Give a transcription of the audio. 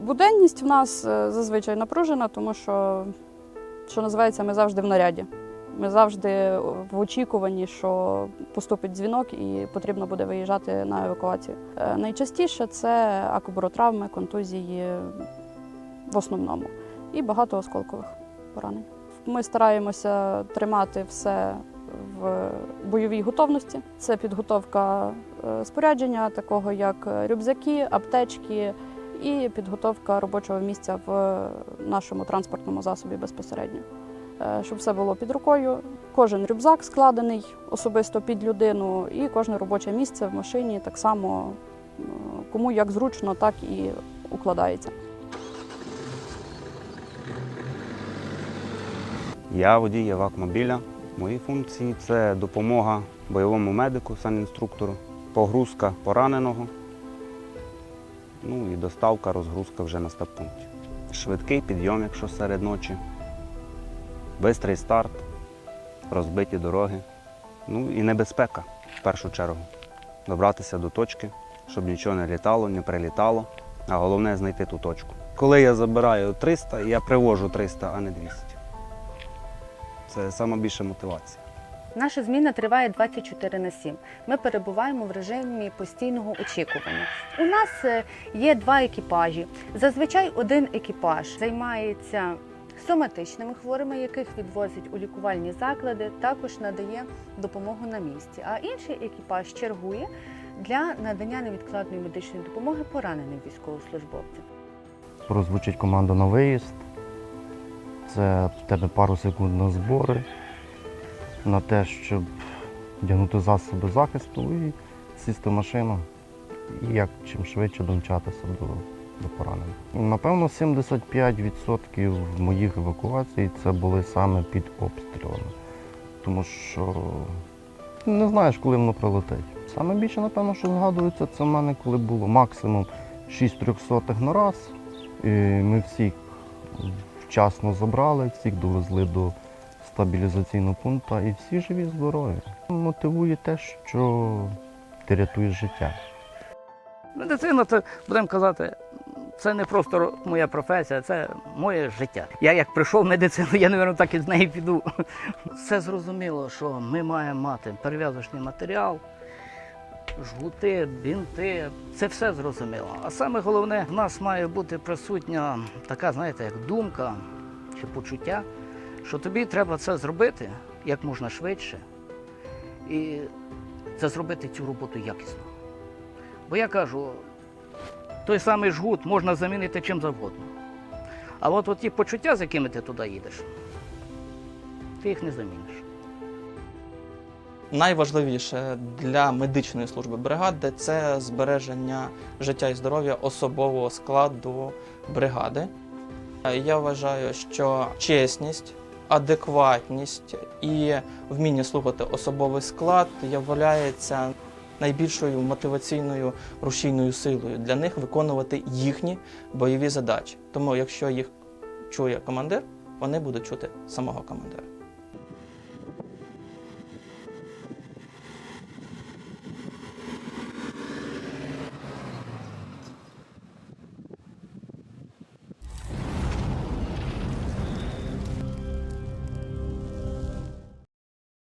Буденність в нас е, зазвичай напружена, тому що, що називається, ми завжди в наряді. Ми завжди в очікуванні, що поступить дзвінок і потрібно буде виїжджати на евакуацію. Е, Найчастіше це акубаротравми, контузії в основному і багато осколкових поранень. Ми стараємося тримати все в бойовій готовності. Це підготовка е, спорядження, такого як рюкзаки, аптечки і підготовка робочого місця в нашому транспортному засобі безпосередньо. Е, Щоб все було під рукою. Кожен рюкзак складений особисто під людину, і кожне робоче місце в машині так само е, кому як зручно, так і укладається. Я водій евакмобіля. Мої функції це допомога бойовому медику, санінструктору, погрузка пораненого, ну і доставка, розгрузка вже на стаб-пункті. Швидкий підйом, якщо серед ночі, бистрий старт, розбиті дороги. Ну і небезпека в першу чергу. Добратися до точки, щоб нічого не літало, не прилітало, а головне знайти ту точку. Коли я забираю 300, я привожу 300, а не 200. Це найбільша мотивація. Наша зміна триває 24 на 7. Ми перебуваємо в режимі постійного очікування. У нас е, є два екіпажі. Зазвичай один екіпаж займається соматичними хворими, яких відвозять у лікувальні заклади, також надає допомогу на місці. А інший екіпаж чергує для надання невідкладної медичної допомоги пораненим військовослужбовцям. прозвучить команда на виїзд. Це в тебе пару секунд на збори, на те, щоб вдягнути засоби захисту і сісти в машину і як чим швидше домчатися до, до поранених. Напевно, 75% моїх евакуацій це були саме під обстрілами. Тому що не знаєш, коли воно прилетить. Саме більше, напевно, що згадується, це в мене, коли було максимум 6 трьохсотих на раз. І ми всіх вчасно забрали, всіх довезли до стабілізаційного пункту і всі живі, здорові. Мотивує те, що ти рятуєш життя. Медицина, це будемо казати, це не просто моя професія, це моє життя. Я як прийшов в медицину, я, мабуть, так і з неї піду. Все зрозуміло, що ми маємо мати перев'язочний матеріал, жгути, бінти. Це все зрозуміло. А саме головне, в нас має бути присутня така, знаєте, як думка чи почуття, що тобі треба це зробити як можна швидше. І це зробити цю роботу якісно. Бо я кажу, той самий жгут можна замінити чим завгодно. А от ті почуття, з якими ти туди їдеш, ти їх не заміниш. Найважливіше для медичної служби бригади це збереження життя і здоров'я особового складу бригади. Я вважаю, що чесність, адекватність і вміння слухати особовий склад являється найбільшою мотиваційною рушійною силою для них виконувати їхні бойові задачі. Тому, якщо їх чує командир, вони будуть чути самого командира.